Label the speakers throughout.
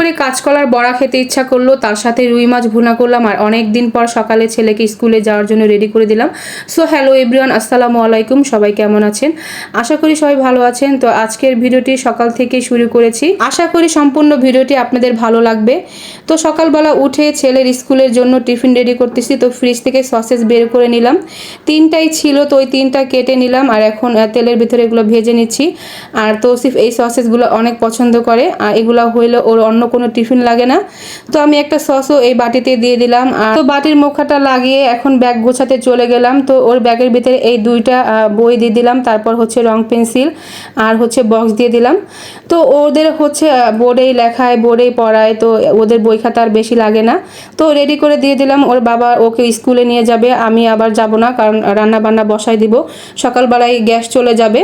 Speaker 1: করে কাঁচকলার বড়া খেতে ইচ্ছা করল, তার সাথে রুই মাছ ভুনা করলাম আর অনেক দিন পর সকালে ছেলেকে স্কুলে যাওয়ার জন্য রেডি করে দিলাম। সো হ্যালো এভরিওয়ান আসসালামু আলাইকুম, সবাই কেমন আছেন? আশা করি সবাই ভালো আছেন। তো আজকের ভিডিওটি সকাল থেকে শুরু করেছি। আশা করি সম্পূর্ণ ভিডিওটি আপনাদের ভালো লাগবে। তো সকালবেলা উঠে ছেলের স্কুলের জন্য টিফিন রেডি করতেছি, তো ফ্রিজ থেকে সসেস বের করে নিলাম। তিনটাই ছিল, তো ওই তিনটা কেটে নিলাম আর এখন তেলের ভিতরে এগুলো ভেজে নিচ্ছি। আর তৌসিফ এই সসেসগুলো অনেক পছন্দ করে। আর এগুলো হইল ওর অন্য কোনো টিফিন লাগে না। তো আমি একটা সসও এই বাটিতে দিয়ে দিলাম। আর তো বাটির মুখাটা লাগিয়ে এখন ব্যাগ গোছাতে চলে গেলাম। তো ওর ব্যাগের ভিতরে এই দুইটা বই দিয়ে দিলাম। তারপর হচ্ছে রং পেন্সিল আর হচ্ছে বক্স দিয়ে দিলাম। তো ওদের হচ্ছে বোর্ডেই লেখায়, বোর্ডেই পড়ায়। তো ওদের বই খাতা আর বেশি লাগে না। তো রেডি করে দিয়ে দিলাম। ওর বাবা ওকে স্কুলে নিয়ে যাবে। আমি আবার যাব না কারণ রান্না বান্না বসাই দিব। সকালবেলায় গ্যাস চলে যাবে।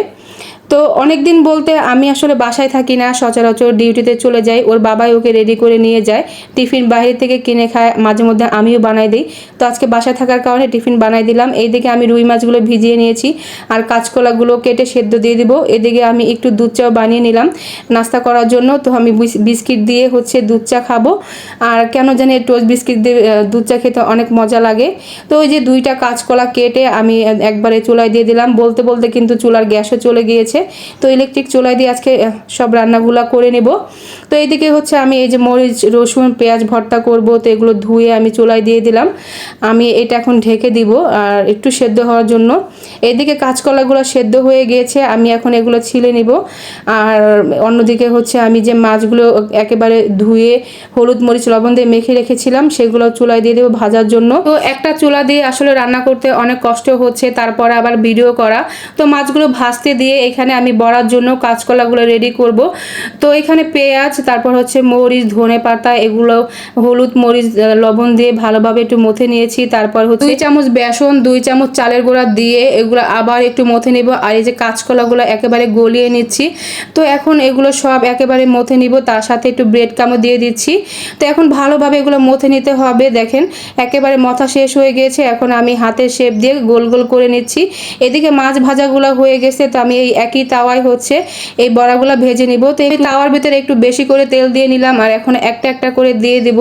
Speaker 1: তো অনেক দিন বলতে আমি আসলে বাসায় থাকি না, সচরাচর ডিউটিতে চলে যাই। ওর বাবাই ওকে রেডি করে নিয়ে যায়। টিফিন বাইরে থেকে কিনে খায়, মাঝে মধ্যে আমিও বানাই দিই। তো আজকে বাসায় থাকার কারণে টিফিন বানাই দিলাম। এইদিকে আমি রুই মাছগুলো ভিজিয়ে নিয়েছি আর কাঁচকলাগুলো কেটে সেদ্ধ দিয়ে দিব। এদিকে আমি একটু দুধ চাও বানিয়ে নিলাম নাস্তা করার জন্য। তো আমি বিস- বিস্কিট দিয়ে হচ্ছে দুধ চা খাব। আর কেন জানি টোস্ট বিস্কিট দিয়ে দুধ চা খেতে অনেক মজা লাগে। তো ওই যে দুইটা কাঁচকলা কেটে আমি একবারে চুলায় দিয়ে দিলাম। বলতে বলতে কিন্তু চুলার গ্যাসও চলে গিয়েছে। তো ইলেকট্রিক চুলায় দিয়ে আজকে সব রান্নাগুলো করে নেব। তো এইদিকে হচ্ছে আমি এই যে মরিচ, রসুন, পেঁয়াজ ভর্তা করব, তো এগুলো ধুয়ে আমি চুলায় দিয়ে দিলাম। আমি এটা এখন ঢেকে দিব, আর একটু সেদ্ধ হওয়ার জন্য। এইদিকে কাঁচকলাগুলো সেদ্ধ হয়ে গিয়েছে, আমি এখন এগুলো ছিলে নিব। আর অন্যদিকে হচ্ছে আমি যে মাছগুলো একেবারে ধুয়ে হলুদ মরিচ, লবণ দিয়ে মেখে রেখেছিলাম, সেগুলো চুলায় দিয়ে দেবো ভাজার জন্য। তো একটা চুলা দিয়ে আসলে রান্না করতে অনেক কষ্ট হচ্ছে, তারপরে আবার ভিডিও করা। তো মাছগুলো ভাজতে দিয়ে এখানে আমি বড়ার জন্য কাঁচকলাগুলো রেডি করব। তো এখানে পেঁয়াজ, তারপর হচ্ছে মরিচ, ধনে পাতা, এগুলো হলুদ মরিচ লবণ দিয়ে ভালোভাবে একটু মথে নিয়েছি। তারপর হচ্ছে দুই চামচ বেসন, দুই চামচ চালের গুঁড়া দিয়ে এগুলো আবার একটু মথে নিব। আর এই যে কাঁচকলাগুলো একেবারে গলিয়ে নিচ্ছি। তো এখন এগুলো সব একেবারে মথে নিব। তার সাথে একটু ব্রেড কামও দিয়ে দিচ্ছি। তো এখন ভালোভাবে এগুলো মথে নিতে হবে। দেখেন, একেবারে মথা শেষ হয়ে গিয়েছে। এখন আমি হাতের শেপ দিয়ে গোল গোল করে নিচ্ছি। এদিকে মাছ ভাজাগুলো হয়ে গেছে। তো আমি এই একই তাওয়ায় হচ্ছে? এই বড়াগুলো ভেজে নিব। তো এই তাওয়ার ভিতরে একটু বেশি করে তেল দিয়ে নিলাম আর এখন একটা একটা করে দিয়ে দিব।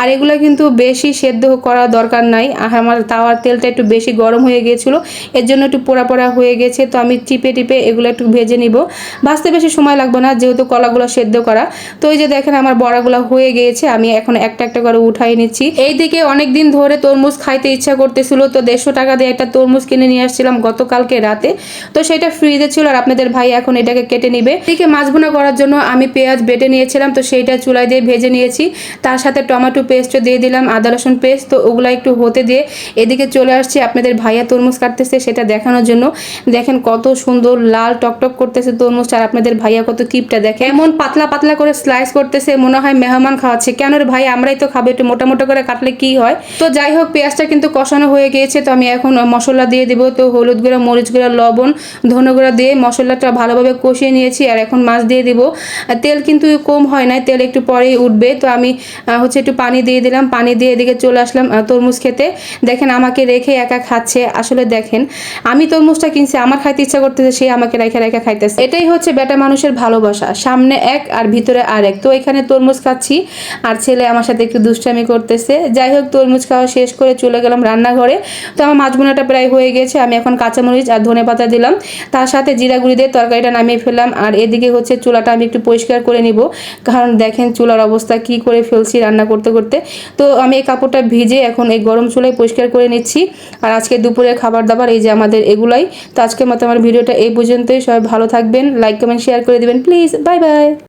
Speaker 1: আর এগুলো কিন্তু বেশি সেদ্ধ করা দরকার নাই। আর আমার তাওয়ার তেলটা একটু বেশি গরম হয়ে গিয়েছিল। এর জন্য একটু পোড়া পোড়া হয়ে গেছে। তো আমি টিপে টিপে এগুলো একটু ভেজে নিব। ভাজতে বেশি সময় লাগবে না যেহেতু কলাগুলো সেদ্ধ করা। তো এই যে দেখেন আমার বড়াগুলো হয়ে গিয়েছে। আমি এখন একটা একটা করে উঠাই নিচ্ছি। এইদিকে অনেক দিন ধরে তরমুজ খাইতে ইচ্ছা করতেছিল। তো দেড়শো টাকা দিয়ে একটা তরমুজ কিনে নিয়ে আসছিলাম গতকালকে রাতে। তো সেটা ফ্রিজে ছিল আর আপনাদের ভাই এখন এটাকে কেটে নিবে। এদিকে মাছ ভুনা করার জন্য আমি পেঁয়াজ বেটে নিয়েছিলাম, তো সেইটা চুলায় দিয়ে ভেজে নিয়েছি। তার সাথে টমেটো পেস্টও দিয়ে দিলাম, আদা রসুন পেস্ট তো ওগুলো একটু হতে দিয়ে এদিকে চলে আসছি আপনাদের ভাইয়া তরমুজ কাটতেছে সেটা দেখানোর জন্য। দেখেন কত সুন্দর লাল টকটক করতেছে তরমুজটা আর আপনাদের ভাইয়া কত কিপটা দেখে। এমন পাতলা পাতলা করে স্লাইস করতেছে, মনে হয় মেহমান খাওয়াচ্ছে। কেন রে ভাই, আমরাই তো খাব, একটু মোটা মোটা করে কাটলে কি হয়? তো যাই হোক, পেঁয়াজটা কিন্তু কষানো হয়ে গিয়েছে, তো আমি এখন মশলা দিয়ে দিব, তো হলুদ গুঁড়া, মরিচ গুঁড়া, লবণ, ধনে গুঁড়া দিয়ে মশলাটা ভালোভাবে কষিয়ে নিয়েছি আর এখন মাছ দিয়ে দিব। তেল কিন্তু কম হয় না তেল একটু পরেই উঠবে। তো আমি হচ্ছে একটু পানি দিয়ে দিলাম। পানি দিয়ে এদিকে চলে আসলাম তরমুজ খেতে। দেখেন আমাকে রেখে একা খাচ্ছে। আসলে দেখেন, আমি তরমুজটা কিনছি, আমার খাইতে ইচ্ছা করতেছে, সে আমাকে রেখে রেখে খাইতেছে। এটাই হচ্ছে বেটা মানুষের ভালোবাসা, সামনে এক আর ভিতরে আরেক। তো এখানে তরমুজ খাচ্ছি, আর ছেলে আমার সাথে একটু দুষ্টামি করতেছে। যাই হোক, তরমুজ খাওয়া শেষ করে চলে গেলাম রান্নাঘরে। তো আমার মাছ বোনাটা প্রায় হয়ে গেছে, আমি এখন কাঁচামরিচ আর ধনে পাতা দিলাম। তার সাথে জিরা দিয়ে তরকারিটা নামিয়ে ফেললাম। আর এদিকে হচ্ছে চুলাটা আমি একটু পরিষ্কার করে নিব। কারণ দেখেন চুলার অবস্থা কি করে ফেলছি রান্না করতে করতে। তো আমি এই কাপড়টা ভিজে এখন এই গরম চুলায় পরিষ্কার করে নিচ্ছি। আর আজকে দুপুরের খাবার দাবার এই যে আমাদের এগুলাই। তো আজকের মতো আমার ভিডিওটা এই পর্যন্তই। সবাই ভালো থাকবেন লাইক কমেন্ট শেয়ার করে দেবেন। Please bye bye